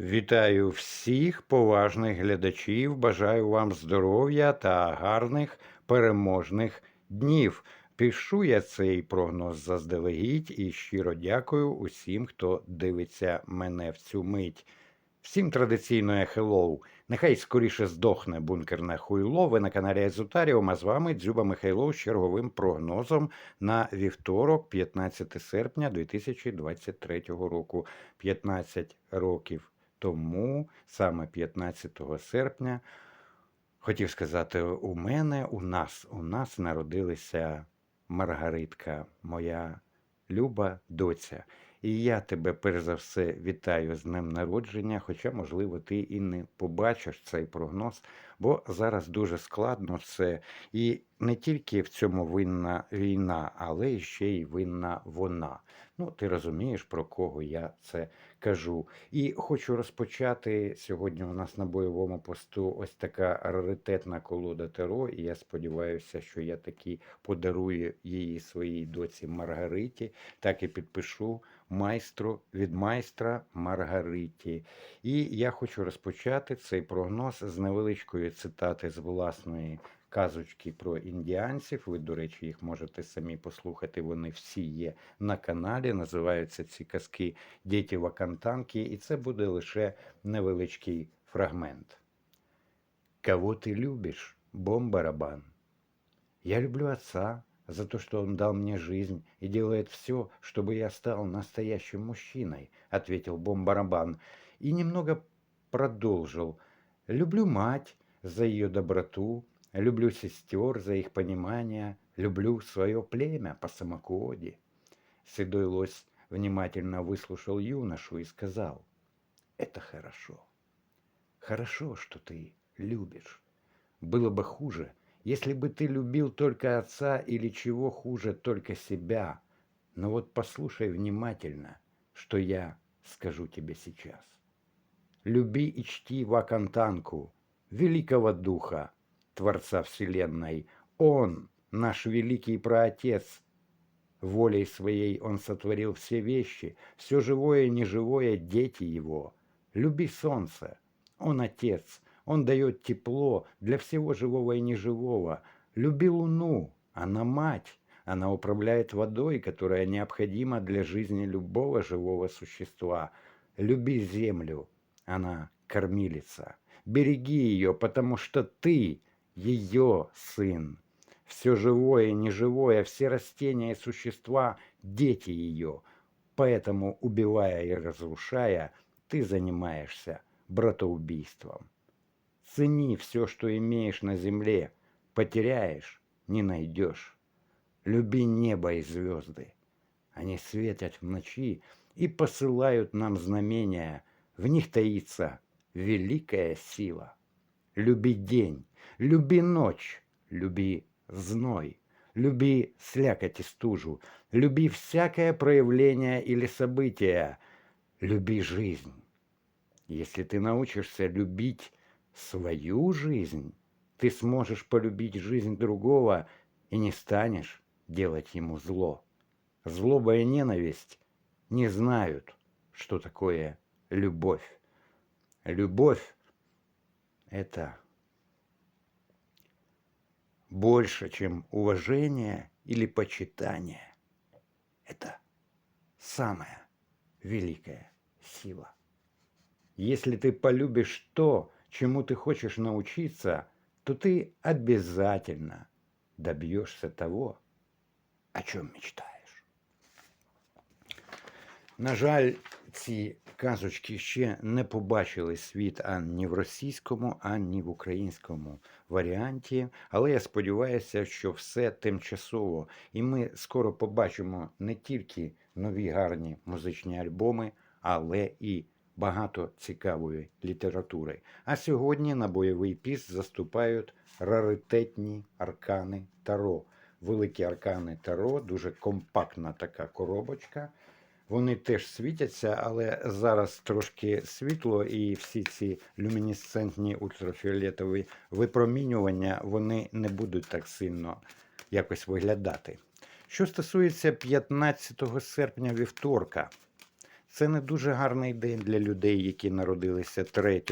Вітаю всіх поважних глядачів. Бажаю вам здоров'я та гарних переможних днів. Пишу я цей прогноз заздалегідь і щиро дякую усім, хто дивиться мене в цю мить. Всім традиційно хеллоу. Нехай скоріше здохне бункерне хуйло. Ви на каналі Езотаріум, а з вами Дзюба Михайлов з черговим прогнозом на вівторок, 15 серпня 2023 року. 15 років тому, саме 15 серпня, хотів сказати, у мене, у нас, у нас народилася Маргаритка, моя люба доця. І я тебе перш за все вітаю з днем народження, хоча, можливо, ти і не побачиш цей прогноз, бо зараз дуже складно все. І не тільки в цьому винна війна, але ще й винна вона. Ну, ти розумієш, про кого я це кажу. І хочу розпочати сьогодні. У нас на бойовому посту ось така раритетна колода Таро, і я сподіваюся, що я таки подарую її своїй доці Маргариті, так і підпишу майстру від майстра Маргариті. І я хочу розпочати цей прогноз з невеличкої цитати з власної казочки про індіанців. Ви, до речі, їх можете самі послухати. Вони всі є на каналі. Називаються ці казки Діти Вакантанки, і це буде лише невеличкий фрагмент. Кого ты любишь, бомбарабан? Я люблю отца за то, что он дал мне жизнь и делает все, чтобы я стал настоящим мужчиной, ответил бомбарабан и немного продолжил. Люблю мать за ее доброту, люблю сестер за их понимание, люблю свое племя по самокоде. Седой лось внимательно выслушал юношу и сказал, это хорошо. Хорошо, что ты любишь. Было бы хуже, если бы ты любил только отца или чего хуже, только себя. Но вот послушай внимательно, что я скажу тебе сейчас. Люби и чти Вакантанку, великого духа, Творца Вселенной. Он, наш великий праотец, волей своей он сотворил все вещи, все живое и неживое – дети его. Люби солнце, он отец, он дает тепло для всего живого и неживого. Люби луну, она мать, она управляет водой, которая необходима для жизни любого живого существа. Люби землю, она кормилица. Береги ее, потому что ты ее сын. Все живое и неживое, все растения и существа – дети ее. Поэтому, убивая и разрушая, ты занимаешься братоубийством. Цени все, что имеешь на земле. Потеряешь – не найдешь. Люби небо и звезды. Они светят в ночи и посылают нам знамения. В них таится великая сила. Люби день, люби ночь, люби зной, люби слякоть и стужу, люби всякое проявление или событие, люби жизнь. Если ты научишься любить свою жизнь, ты сможешь полюбить жизнь другого и не станешь делать ему зло. Злоба и ненависть не знают, что такое любовь. Любовь – это больше, чем уважение или почитание. Это самая великая сила. Если ты полюбишь то, чему ты хочешь научиться, то ты обязательно добьешься того, о чем мечтаєш. На жаль, ці казочки ще не побачили світ ані в російському, ані в українському варіанті. Але я сподіваюся, що все тимчасово, і ми скоро побачимо не тільки нові гарні музичні альбоми, але і багато цікавої літератури. А сьогодні на бойовий піс заступають раритетні аркани Таро. Великі аркани Таро, дуже компактна така коробочка. Вони теж світяться, але зараз трошки світло, і всі ці люмінесцентні ультрафіолетові випромінювання вони не будуть так сильно якось виглядати. Що стосується 15 серпня вівторка, Це не дуже гарний день для людей, які народилися 3,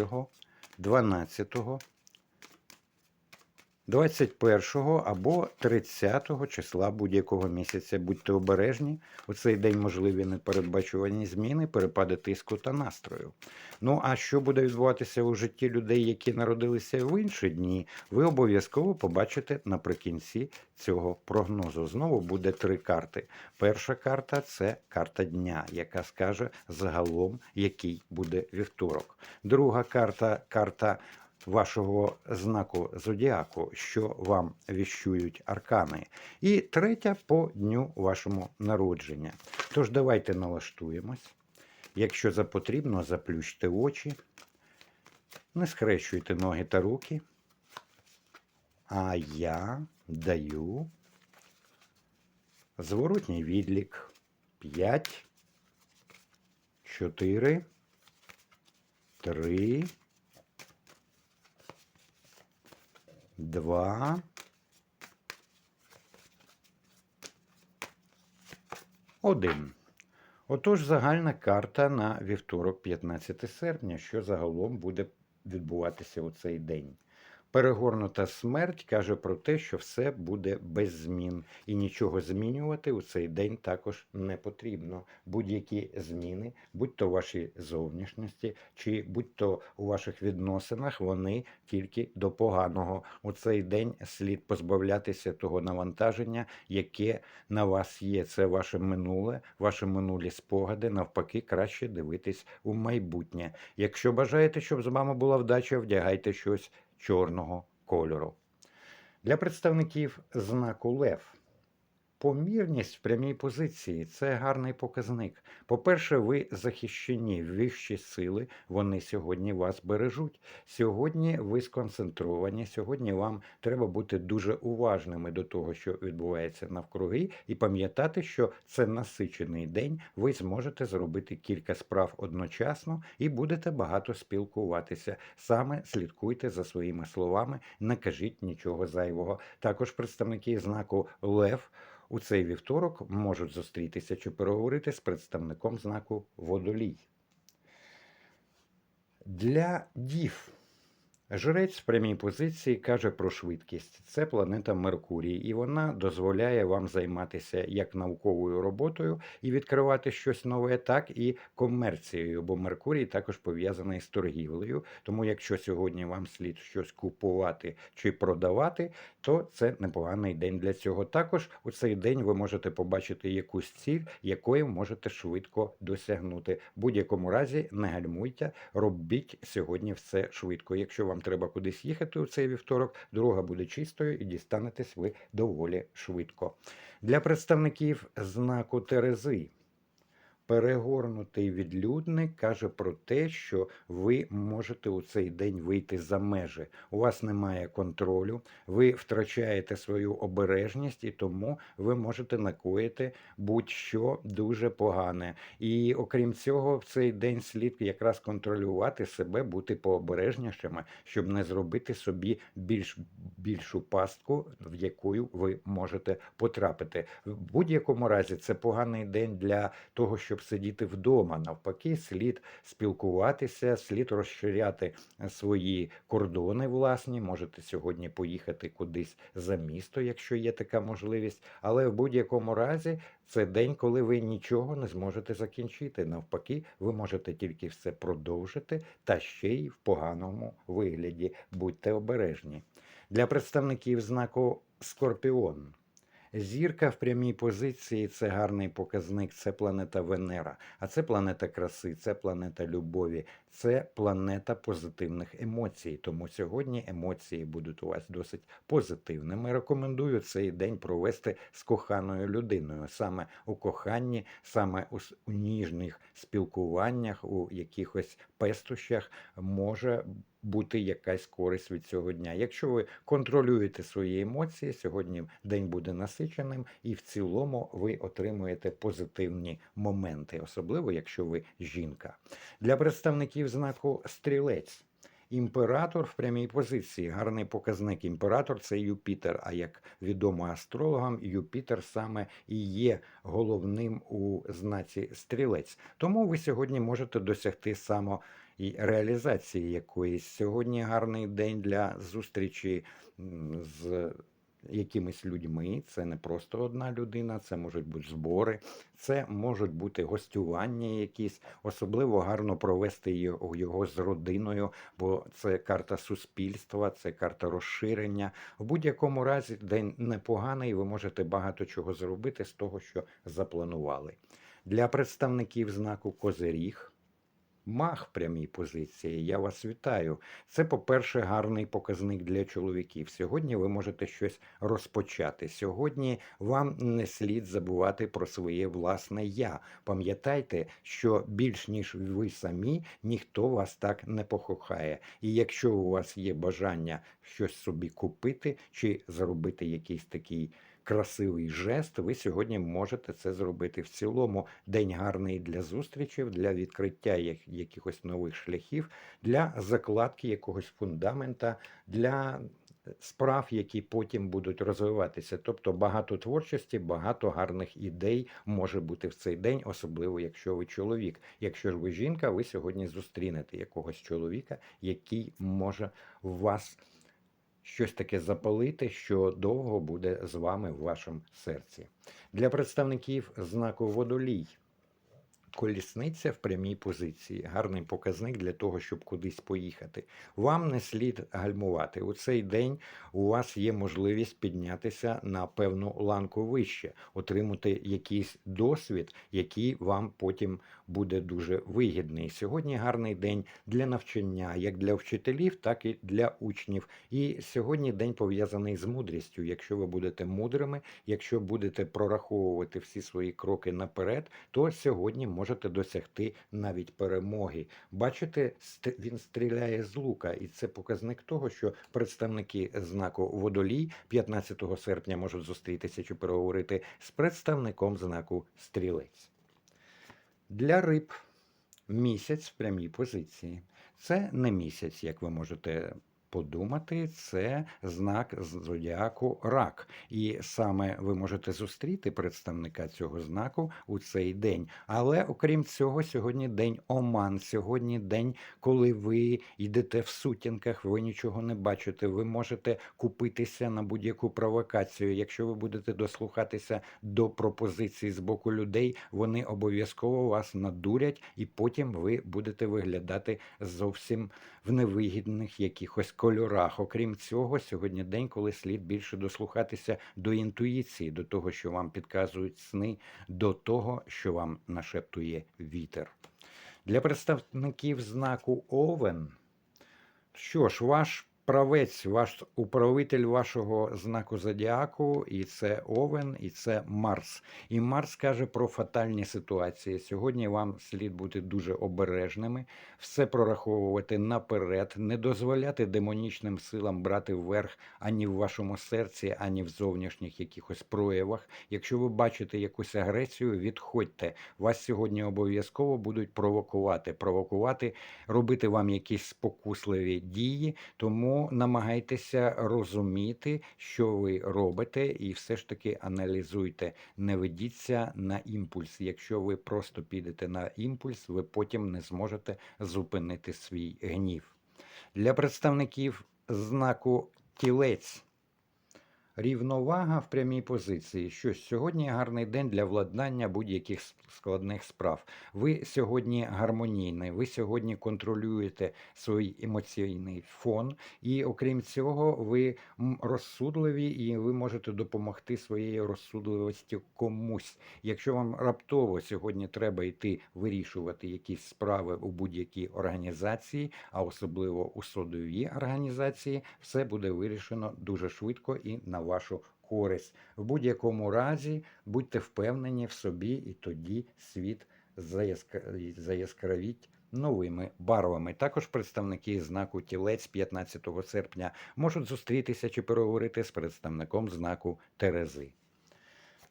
12, 21 або 30 числа будь-якого місяця. Будьте обережні. У цей день можливі непередбачувані зміни, перепади тиску та настрою. Ну а що буде відбуватися у житті людей, які народилися в інші дні, ви обов'язково побачите наприкінці цього прогнозу. Знову буде три карти. Перша карта це карта дня, яка скаже загалом, який буде вівторок. Друга карта карта вашого знаку зодіаку, що вам віщують аркани. І третя по дню вашому народження. Тож давайте налаштуємось. Якщо за потрібно, заплющте очі, не схрещуйте ноги та руки. А я даю зворотній відлік 5, 4, 3, 2, 1. Отож, загальна карта на вівторок, 15 серпня, що загалом буде відбуватися у цей день. Перегорнута смерть каже про те, що все буде без змін, і нічого змінювати у цей день також не потрібно. Будь-які зміни, будь то вашій зовнішності, чи будь то у ваших відносинах, вони тільки до поганого. У цей день слід позбавлятися того навантаження, яке на вас є. Це ваше минуле, ваші минулі спогади. Навпаки, краще дивитись у майбутнє. Якщо бажаєте, щоб з вами була вдача, вдягайте щось чорного кольору. Для представників знаку Лев. Помірність в прямій позиції це гарний показник. По-перше, ви захищені вищі сили, вони сьогодні вас бережуть. Сьогодні ви сконцентровані, сьогодні вам треба бути дуже уважними до того, що відбувається навкруги, і пам'ятати, що це насичений день, ви зможете зробити кілька справ одночасно і будете багато спілкуватися. Саме слідкуйте за своїми словами, не кажіть нічого зайвого. Також представники знаку Лев у цей вівторок можуть зустрітися чи переговорити з представником знаку Водолій. Для дів жрець в прямій позиції каже про швидкість. Це планета Меркурій, і вона дозволяє вам займатися як науковою роботою і відкривати щось нове, так і комерцією, бо Меркурій також пов'язаний з торгівлею. Тому, якщо сьогодні вам слід щось купувати чи продавати, то це непоганий день для цього. Також у цей день ви можете побачити якусь ціль, якої можете швидко досягнути. В будь-якому разі не гальмуйте, робіть сьогодні все швидко. Якщо вам треба кудись їхати у цей вівторок, дорога буде чистою і дістанетесь ви доволі швидко. Для представників знаку Терези. Перегорнутий відлюдник каже про те, що ви можете у цей день вийти за межі. У вас немає контролю, ви втрачаєте свою обережність, і тому ви можете накоїти будь-що дуже погане. І окрім цього, в цей день слід якраз контролювати себе, бути пообережнішими, щоб не зробити собі більш більшу пастку, в яку ви можете потрапити. В будь-якому разі це поганий день для того, щоб сидіти вдома. Навпаки, слід спілкуватися, слід розширяти свої кордони власні. Можете сьогодні поїхати кудись за місто, якщо є така можливість. Але в будь-якому разі це день, коли ви нічого не зможете закінчити. Навпаки, ви можете тільки все продовжити, та ще й в поганому вигляді. Будьте обережні. Для представників знаку Скорпіон. Зірка в прямій позиції це гарний показник, це планета Венера, а це планета краси, це планета любові, це планета позитивних емоцій. Тому сьогодні емоції будуть у вас досить позитивними. Рекомендую цей день провести з коханою людиною, саме у коханні, саме у, ніжних спілкуваннях, у якихось пестощах може бути якась користь від цього дня. Якщо ви контролюєте свої емоції, сьогодні день буде насиченим, і в цілому ви отримуєте позитивні моменти, особливо якщо ви жінка. Для представників знаку стрілець. Імператор в прямій позиції. Гарний показник. Імператор це Юпітер. А як відомо астрологам, Юпітер саме і є головним у знаці стрілець. Тому ви сьогодні можете досягти само і реалізації якоїсь. Сьогодні гарний день для зустрічі з якимись людьми. Це не просто одна людина, це можуть бути збори, це можуть бути гостювання якісь. Особливо гарно провести його, з родиною, бо це карта суспільства, це карта розширення. В будь-якому разі день непоганий, ви можете багато чого зробити з того, що запланували. Для представників знаку Козиріг. Мах прямій позиції. Я вас вітаю. Це, по-перше, гарний показник для чоловіків. Сьогодні ви можете щось розпочати. Сьогодні вам не слід забувати про своє власне я. Пам'ятайте, що більш ніж ви самі, ніхто вас так не покохає. І якщо у вас є бажання щось собі купити чи зробити якийсь такий красивий жест, ви сьогодні можете це зробити. В цілому день гарний для зустрічей, для відкриття якихось нових шляхів, для закладки якогось фундамента, для справ, які потім будуть розвиватися. Тобто багато творчості, багато гарних ідей може бути в цей день, особливо якщо ви чоловік. Якщо ж ви жінка, ви сьогодні зустрінете якогось чоловіка, який може вас щось таке запалити, що довго буде з вами в вашому серці. Для представників знаку водолій. Колісниця в прямій позиції. Гарний показник для того, щоб кудись поїхати. Вам не слід гальмувати. У цей день у вас є можливість піднятися на певну ланку вище, отримати якийсь досвід, який вам потім буде дуже вигідний. Сьогодні гарний день для навчання, як для вчителів, так і для учнів. І сьогодні день пов'язаний з мудрістю. Якщо ви будете мудрими, якщо будете прораховувати всі свої кроки наперед, то сьогодні можете досягти навіть перемоги. Бачите, він стріляє з лука, і це показник того, що представники знаку водолій 15 серпня можуть зустрітися чи переговорити з представником знаку стрілець. Для риб місяць в прямій позиції. Це не місяць, як ви можете подумати, це знак зодіаку рак. І саме ви можете зустріти представника цього знаку у цей день. Але окрім цього, сьогодні день оман. Сьогодні день, коли ви йдете в сутінках, ви нічого не бачите. Ви можете купитися на будь-яку провокацію. Якщо ви будете дослухатися до пропозицій з боку людей, вони обов'язково вас надурять, і потім ви будете виглядати зовсім в невигідних якихось кольорах. Окрім цього, сьогодні день, коли слід більше дослухатися до інтуїції, до того, що вам підказують сни, до того, що вам нашептує вітер. Для представників знаку Овен, що ж, ваш правець, ваш управитель вашого знаку зодіаку, і це Овен, і це Марс. І Марс каже про фатальні ситуації. Сьогодні вам слід бути дуже обережними, все прораховувати наперед, не дозволяти демонічним силам брати вверх ані в вашому серці, ані в зовнішніх якихось проявах. Якщо ви бачите якусь агресію, відходьте. Вас сьогодні обов'язково будуть провокувати, провокувати, робити вам якісь спокусливі дії. Тому намагайтеся розуміти, що ви робите, і все ж таки аналізуйте. Не ведіться на імпульс. Якщо ви просто підете на імпульс, ви потім не зможете зупинити свій гнів. Для представників знаку тілець. Рівновага в прямій позиції. Що сьогодні гарний день для владнання будь-яких складних справ. Ви сьогодні гармонійний, ви сьогодні контролюєте свій емоційний фон, і окрім цього, ви розсудливі і ви можете допомогти своєю розсудливістю комусь. Якщо вам раптово сьогодні треба йти вирішувати якісь справи у будь-якій організації, а особливо у судовій організації, все буде вирішено дуже швидко і на вашу користь. В будь-якому разі будьте впевнені в собі, і тоді світ заяскравіть новими барвами. Також представники знаку тілець 15 серпня можуть зустрітися чи переговорити з представником знаку Терези.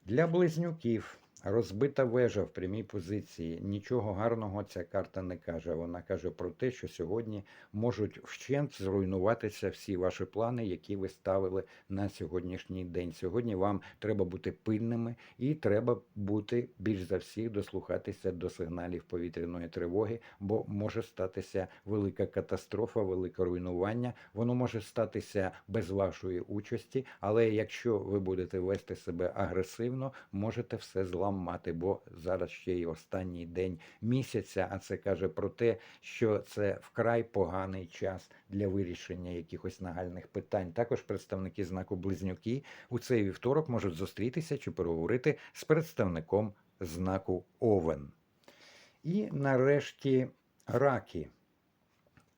Для близнюків Розбита вежа в прямій позиції. Нічого гарного ця карта не каже. Вона каже про те, що сьогодні можуть вщент зруйнуватися всі ваші плани, які ви ставили на сьогоднішній день. Сьогодні вам треба бути пильними і треба бути більш за всіх дослухатися до сигналів повітряної тривоги, бо може статися велика катастрофа, велике руйнування. Воно може статися без вашої участі, але якщо ви будете вести себе агресивно, можете все зламати, бо зараз ще й останній день місяця, а це каже про те, що це вкрай поганий час для вирішення якихось нагальних питань. Також представники знаку Близнюки у цей вівторок можуть зустрітися чи переговорити з представником знаку Овен. І нарешті раки.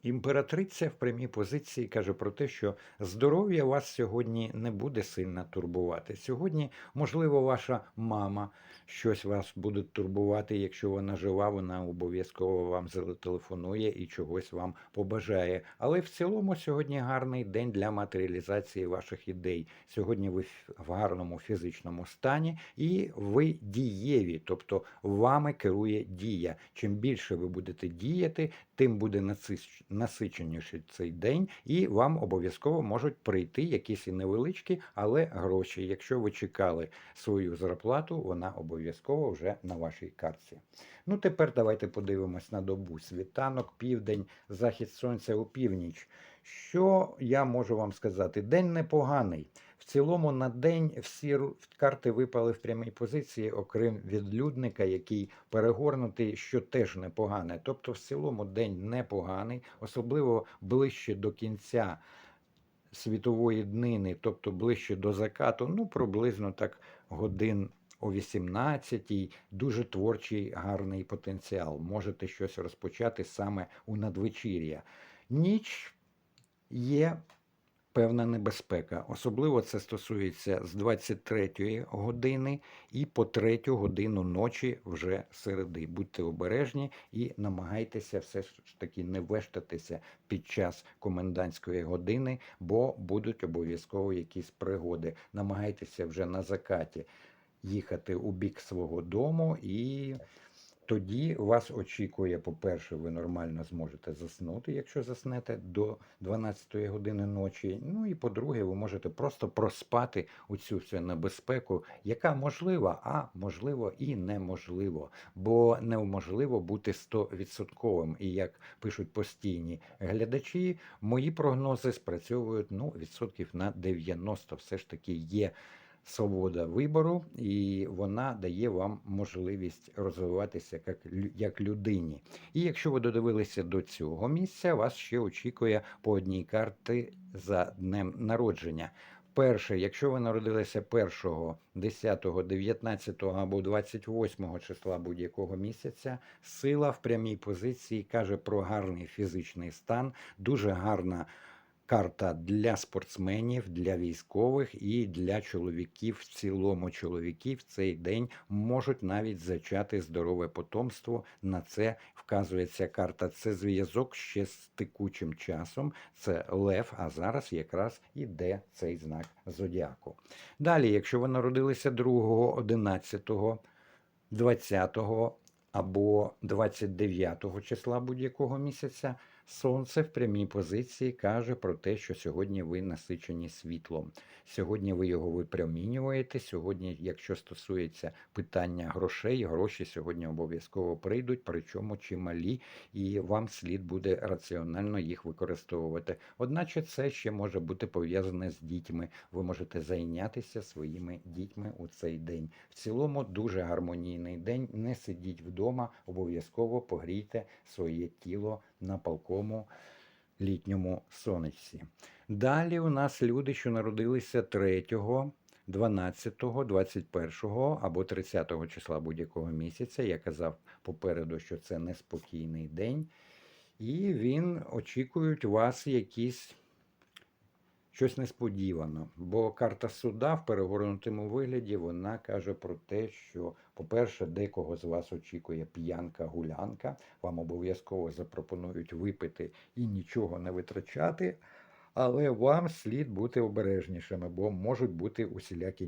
Імператриця в прямій позиції каже про те, що здоров'я вас сьогодні не буде сильно турбувати. Сьогодні, можливо, ваша мама щось вас буде турбувати. Якщо вона жива, вона обов'язково вам зателефонує і чогось вам побажає. Але в цілому сьогодні гарний день для матеріалізації ваших ідей. Сьогодні ви в гарному фізичному стані і ви дієві, тобто вами керує дія. Чим більше ви будете діяти, тим буде насич- насиченіший цей день, і вам обов'язково можуть прийти якісь і невеличкі, але гроші. Якщо ви чекали свою зарплату, вона обов'язково вже на вашій картці. Ну, тепер давайте подивимось на добу. Світанок, південь, захід сонця у північ. Що я можу вам сказати? День непоганий. В цілому на день всі карти випали в прямій позиції, окрім відлюдника, який перегорнутий, що теж непогане. Тобто, в цілому день непоганий, особливо ближче до кінця світової днини, тобто ближче до закату, ну приблизно так годин о 18-й. Дуже творчий, гарний потенціал. Можете щось розпочати саме у надвечір'я. Ніч є певна небезпека. Особливо це стосується з 23 години і по 3 годину ночі вже середи. Будьте обережні і намагайтеся все ж таки не вештатися під час комендантської години, бо будуть обов'язково якісь пригоди. Намагайтеся вже на закаті їхати у бік свого дому і. Тоді вас очікує, по-перше, ви нормально зможете заснути, якщо заснете до 12 години ночі. Ну і по-друге, ви можете просто проспати у цю всю небезпеку, яка можлива, а можливо і неможливо. Бо неможливо бути 100%. І як пишуть постійні глядачі, мої прогнози спрацьовують ну, відсотків на 90. Все ж таки є свобода вибору, і вона дає вам можливість розвиватися як, як людині. І якщо ви додивилися до цього місця, вас ще очікує по одній карти за днем народження. Перше, якщо ви народилися 1, 10, 19 або 28 числа будь-якого місяця, сила в прямій позиції каже про гарний фізичний стан, дуже гарна карта для спортсменів, для військових і для чоловіків. В цілому чоловіки в цей день можуть навіть зачати здорове потомство. На це вказує ця карта. Це зв'язок ще з текучим часом. Це лев, а зараз якраз іде цей знак зодіаку. Далі, якщо ви народилися 2, 11, 20 або 29 числа будь-якого місяця, Сонце в прямій позиції каже про те, що сьогодні ви насичені світлом. Сьогодні ви його випромінюєте. Сьогодні, якщо стосується питання грошей, гроші сьогодні обов'язково прийдуть, причому чималі, і вам слід буде раціонально їх використовувати. Одначе це ще може бути пов'язане з дітьми. Ви можете зайнятися своїми дітьми у цей день. В цілому дуже гармонійний день. Не сидіть вдома, обов'язково погрійте своє тіло на палкому літньому сонечці. Далі у нас люди, що народилися 3, 12, 21 або 30 числа будь-якого місяця. Я казав попереду, що це неспокійний день, і він очікують вас якісь. Щось несподівано, бо карта суда в перегорнутому вигляді вона каже про те, що, по-перше, декого з вас очікує п'янка-гулянка, вам обов'язково запропонують випити і нічого не витрачати. Але вам слід бути обережнішими, бо можуть бути усілякі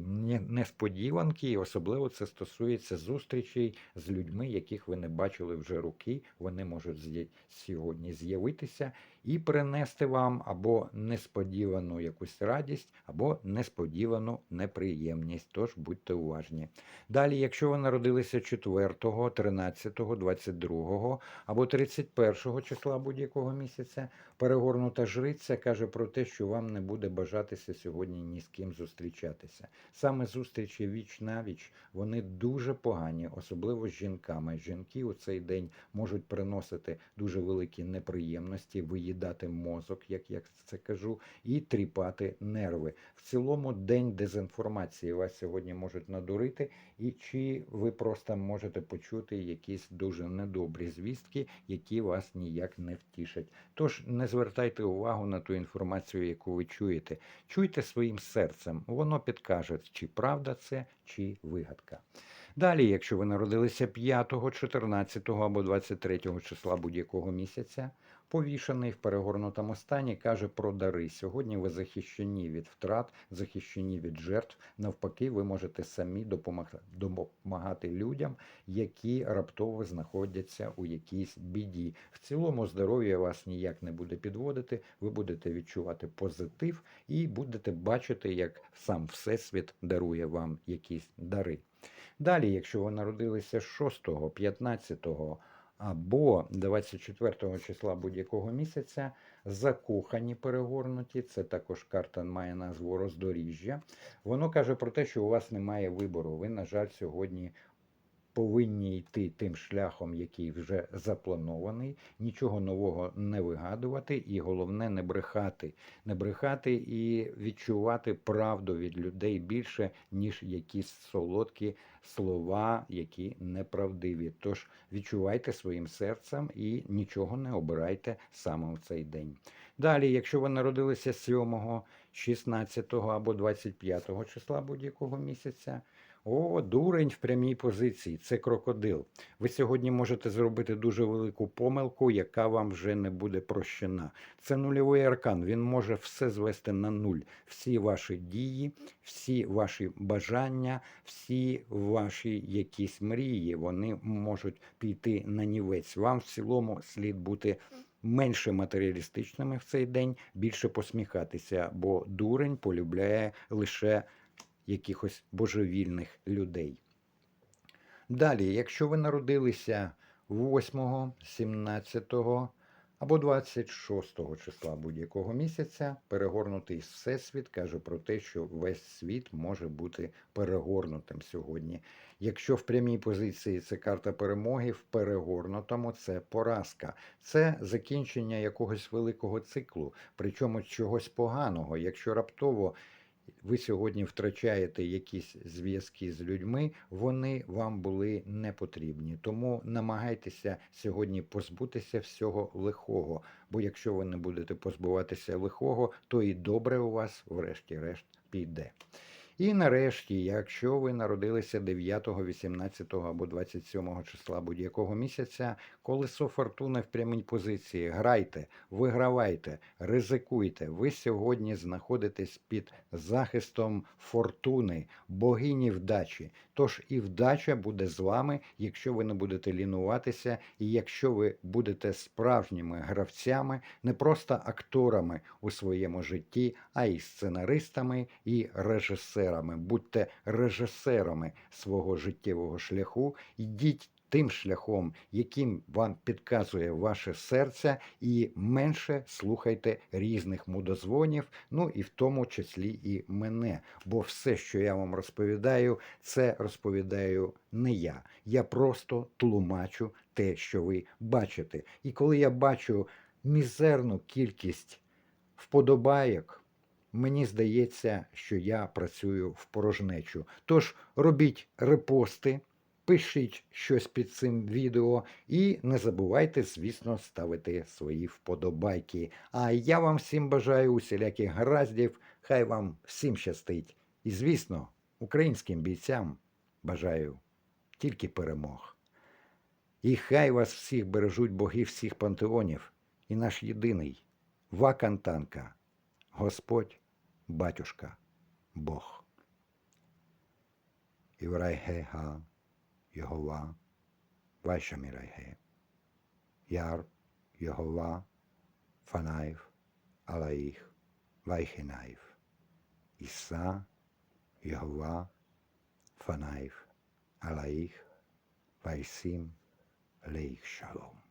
несподіванки, і особливо це стосується зустрічей з людьми, яких ви не бачили вже роки. Вони можуть сьогодні з'явитися і принести вам або несподівану якусь радість, або несподівану неприємність. Тож будьте уважні. Далі, якщо ви народилися 4, 13, 22 або 31 числа будь-якого місяця, перегорнута жриця каже про те, що вам не буде бажатися сьогодні ні з ким зустрічатися. Саме зустрічі віч на віч вони дуже погані, особливо з жінками. Жінки у цей день можуть приносити дуже великі неприємності, виїдати мозок, як я це кажу, і тріпати нерви. В цілому день дезінформації вас сьогодні можуть надурити, і чи ви просто можете почути якісь дуже недобрі звістки, які вас ніяк не втішать. Тож не звертайте увагу на ту інформацію, яку ви чуєте. Чуйте своїм серцем, воно підкаже, чи правда це, чи вигадка. Далі, якщо ви народилися 5, 14 або 23 числа будь-якого місяця, повішений в перегорнутому стані каже про дари. Сьогодні ви захищені від втрат, захищені від жертв. Навпаки, ви можете самі допомагати, допомагати людям, які раптово знаходяться у якійсь біді. В цілому здоров'я вас ніяк не буде підводити. Ви будете відчувати позитив і будете бачити, як сам Всесвіт дарує вам якісь дари. Далі, якщо ви народилися 6, 15 або 24 числа будь-якого місяця, закохані перегорнуті, це також карта має назву роздоріжжя. Воно каже про те, що у вас немає вибору. Ви, на жаль, сьогодні повинні йти тим шляхом, який вже запланований, нічого нового не вигадувати, і головне не брехати, не брехати і відчувати правду від людей більше, ніж якісь солодкі слова, які неправдиві. Тож відчувайте своїм серцем і нічого не обирайте саме в цей день. Далі, якщо ви народилися 7, 16 або 25 числа будь-якого місяця. О, дурень в прямій позиції, це крокодил. Ви сьогодні можете зробити дуже велику помилку, яка вам вже не буде прощена. Це нульовий аркан. Він може все звести на нуль. Всі ваші дії, всі ваші бажання, всі ваші якісь мрії, вони можуть піти на нівець. Вам в цілому слід бути. Менше матеріалістичними в цей день, більше посміхатися, бо дурень полюбляє лише якихось божевільних людей. Далі, якщо ви народилися 8, 17 або 26 числа будь-якого місяця, перегорнутий всесвіт каже про те, що весь світ може бути перегорнутим сьогодні. Якщо в прямій позиції це карта перемоги, в перегорнутому це поразка, це закінчення якогось великого циклу, причому чогось поганого. Якщо раптово ви сьогодні втрачаєте якісь зв'язки з людьми, вони вам були не потрібні. Тому намагайтеся сьогодні позбутися всього лихого. Бо якщо ви не будете позбуватися лихого, то і добре у вас, врешті-решт, піде. І нарешті, якщо ви народилися 9, 18 або 27 числа будь-якого місяця, колесо фортуни в прямій позиції, грайте, вигравайте, ризикуйте. Ви сьогодні знаходитесь під захистом фортуни, богині вдачі. Тож і вдача буде з вами, якщо ви не будете лінуватися, і якщо ви будете справжніми гравцями, не просто акторами у своєму житті, а й сценаристами і режисерами. Будьте режисерами свого життєвого шляху, йдіть тим шляхом, яким вам підказує ваше серце, і менше слухайте різних мудозвонів, ну і в тому числі і мене. Бо все, що я вам розповідаю, це розповідаю не я. Я просто тлумачу те, що ви бачите. І коли я бачу мізерну кількість вподобайок, мені здається, що я працюю в порожнечу. Тож робіть репости. Пишіть щось під цим відео і не забувайте, звісно, ставити свої вподобайки. А я вам всім бажаю усіляких гараздів, хай вам всім щастить. І, звісно, українським бійцям бажаю тільки перемог. І хай вас всіх бережуть боги всіх пантеонів і наш єдиний Вакантанка Господь, батюшка, Бог. Іврайге га, Йогова, Вайшамірайге. Яр, Йогова, Фанаїв, Алаїх, Вайхенаїв. Іса, Йогова, Фанаїв, Алаїх, Вайсім, Лейх Шалом.